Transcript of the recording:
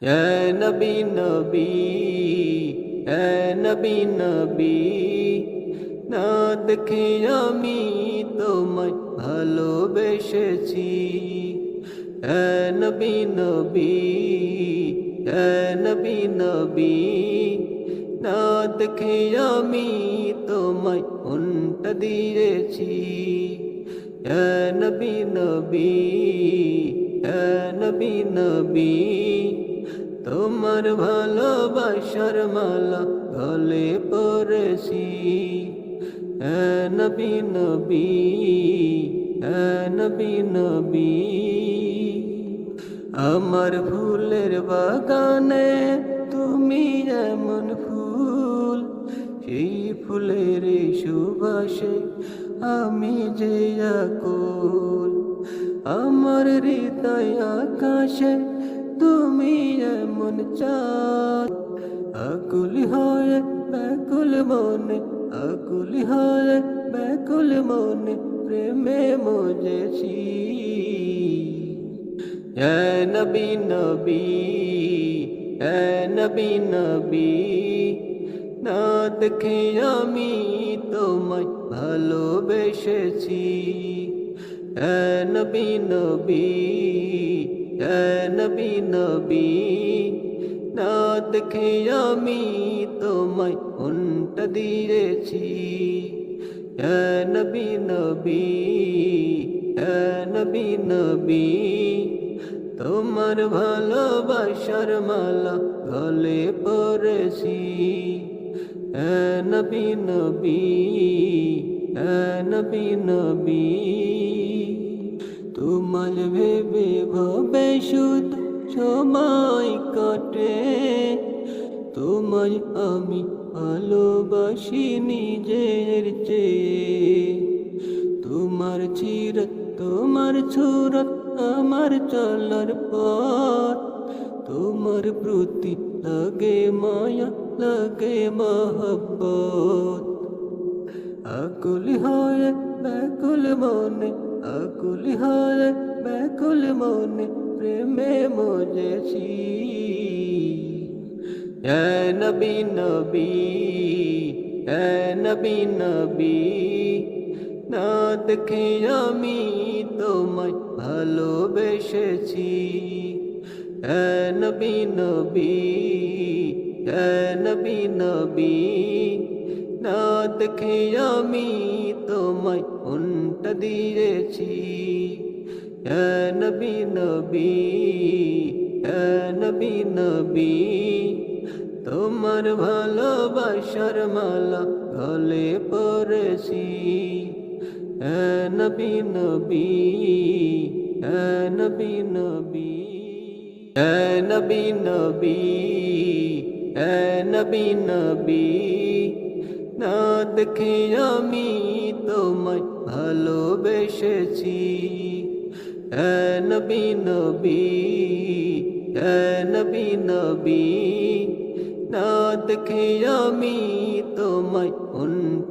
নবী নবী নবী নবী, না দেখে আমি তোমায় ভালোবেসেছি। নবী নবী নবী নবী, না দেখে আমি তোমায় উন্টা দিয়েছি। নবী নবী নবী নবী, তোমার ভালোবাসার মালা গলে পড়েছি। নবী নবী নবী নবী, আমার ফুলের বাগানে তুমি এমন ফুল, সেই ফুলের সুবাসে আমি যে আকুল। আমার হৃদয় আকাশে তুমি এমন চাঁদ। আকুল হয়ে, ব্যাকুল মনে, আকুল হয়ে, ব্যাকুল মনে প্রেমে মজেছি। নবী নবী নবী নবী না দেখে আমি তোমায় ভালোবেসেছি। নবী নবী নবী নবী, না দেখে আমি তোমায় উন্টা দিয়েছি। নবী নবী নবী নবী, তোমার ভালোবাসার মালা গলে পড়েছি। নবী নবী নবী নবী শুধু সময় কাটে। তোমায় আমি ভালোবাসি নিজের চেয়ে। তোমার চিরত তোমার ছুরত আমার চলার পথ। তোমার প্রতি লাগে মায়া, লাগে মহব্বত। আকুল হয়ে, ব্যাকুল মনে, আকুল হয়ে, ব্যাকুল মনে। প্রেমে মজেছি নবী নবী নবী নবী, না দেখে আমি তোমায় ভালোবেসেছি। নবী নবী নবী নবী, না দেখে আমি তোমায় উন্টা দিয়েছি। নবী নবী নবী তোমার ভালোবাসার মালা গলে পড়েছি। নবী নবী নবী নবী নবী নবী নবী নবী, না দেখে আমি তোমায় ভালোবেসেছি। নবী নবী নবী নবী না দেখে আমি তোমায় উন্টা